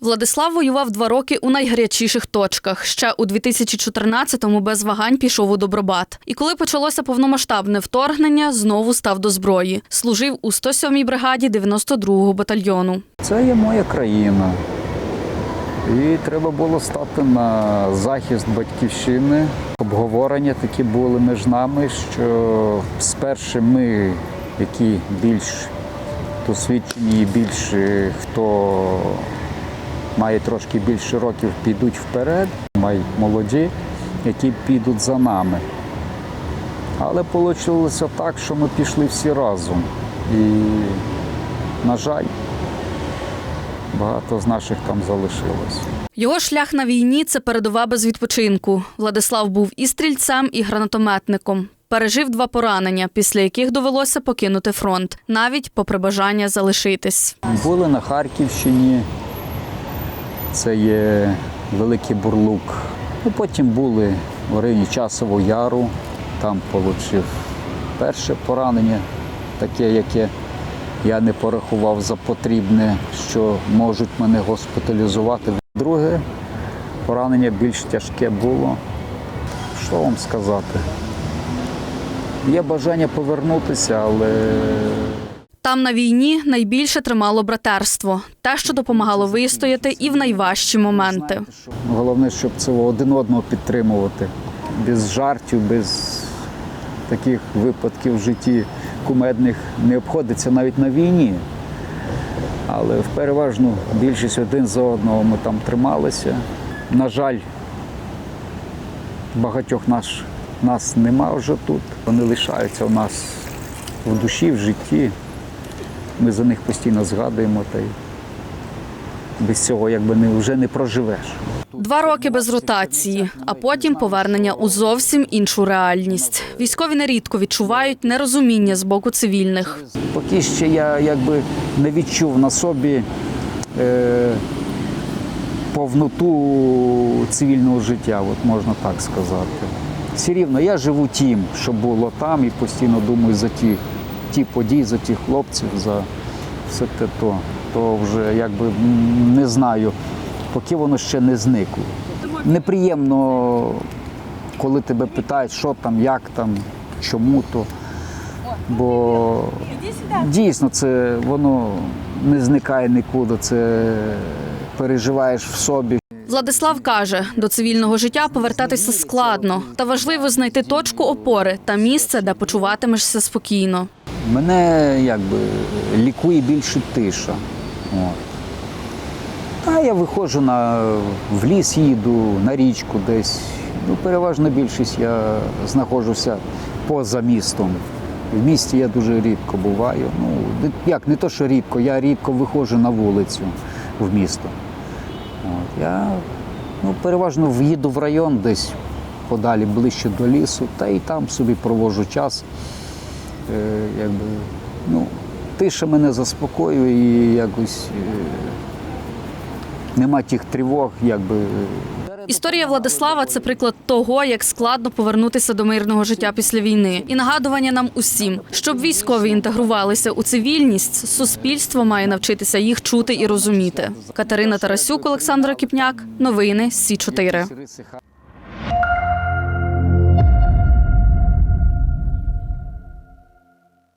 Владислав воював два роки у найгарячіших точках. Ще у 2014-му без вагань пішов у Добробат. І коли почалося повномасштабне вторгнення, знову став до зброї. Служив у 107-й бригаді 92-го батальйону. Це є моя країна. І треба було стати на захист батьківщини. Обговорення такі були між нами, що спершу ми, які більш досвідчені і більш е, хто має трошки більше років, підуть вперед, мають молоді, які підуть за нами. Але вийшло так, що ми пішли всі разом. І, на жаль, багато з наших там залишилось. Його шлях на війні це передова без відпочинку. Владислав був і стрільцем, і гранатометником. Пережив два поранення, після яких довелося покинути фронт, навіть попри бажання залишитись. Були на Харківщині, це є Великий Бурлук. Ну, потім були в районі Часового Яру, там отримав перше поранення, таке, яке я не порахував за потрібне, що можуть мене госпіталізувати. Друге поранення більш тяжке було. Що вам сказати? Є бажання повернутися, але Там на війні найбільше тримало братерство, те, що допомагало вистояти і в найважчі моменти. Головне, щоб це один одного підтримувати. Без жартів, без таких випадків в житті кумедних не обходиться навіть на війні. Але в переважну більшість один за одного ми там трималися. На жаль, багатьох наш, нас нема вже тут. Вони лишаються у нас в душі, в житті. Ми за них постійно згадуємо та й без цього якби не, вже не проживеш. Два роки без ротації, а потім повернення у зовсім іншу реальність. Військові нерідко відчувають нерозуміння з боку цивільних. Поки ще я якби не відчув на собі е, повноту цивільного життя, от можна так сказати. Все рівно я живу тим, що було там, і постійно думаю за ті, ті події, за тих хлопців, за все те то. То вже якби не знаю, поки воно ще не зникло. Неприємно, коли тебе питають, що там, як там, чому то. Бо дійсно це воно не зникає нікуди, це переживаєш в собі. Владислав каже, до цивільного життя повертатися складно, та важливо знайти точку опори та місце, де почуватимешся спокійно. Мене якби лікує більше тиша. От. Та я виходжу на, в ліс, їду, на річку десь. Ну, переважна більшість я знаходжуся поза містом. В місті я дуже рідко буваю. Ну, як не то, що рідко, я рідко виходжу на вулицю в місто. От, я ну, переважно в'їду в район десь подалі, ближче до лісу, та і там собі проводжу час. Е, якби, ну, тиша мене заспокоює і якось е, нема тих тривог, якби. Історія Владислава це приклад того, як складно повернутися до мирного життя після війни, і нагадування нам усім, щоб військові інтегрувалися у цивільність, суспільство має навчитися їх чути і розуміти. Катерина Тарасюк, Олександра Кіпняк, новини Сі 4